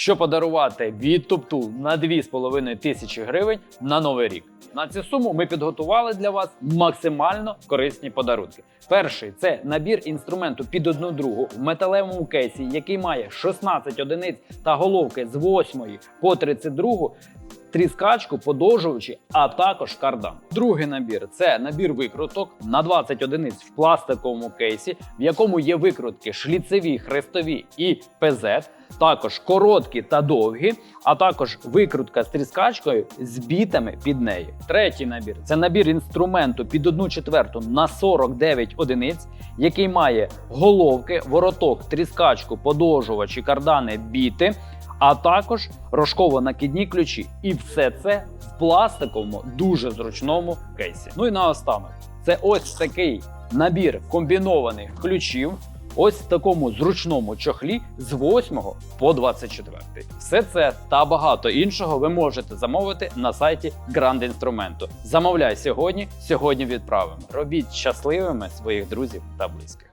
що подарувати від Тупту на 2,5 тисячі гривень на новий рік. На цю суму ми підготували для вас максимально корисні подарунки. Перший це набір інструменту під одну другу в металевому кейсі, який має 16 одиниць та головки з 8 по 32 тріскачку, подовжувачі, а також кардан. Другий набір це набір викруток на 20 одиниць в пластиковому кейсі, в якому є викрутки шліцеві, хрестові і ПЗ, також короткі та довгі, а також викрутка з тріскачкою з бітами під нею. Третій набір це набір інструменту під 1 четверту на 49 одиниць, який має головки, вороток, тріскачку, подовжувачі, кардани, біти а також рожково-накидні ключі. І все це в пластиковому дуже зручному кейсі. Ну і наостанок, це ось такий набір комбінованих ключів. Ось в такому зручному чохлі з 8 по 24. Все це та багато іншого ви можете замовити на сайті Grand Інструменту. Замовляй сьогодні, сьогодні відправимо. Робіть щасливими своїх друзів та близьких.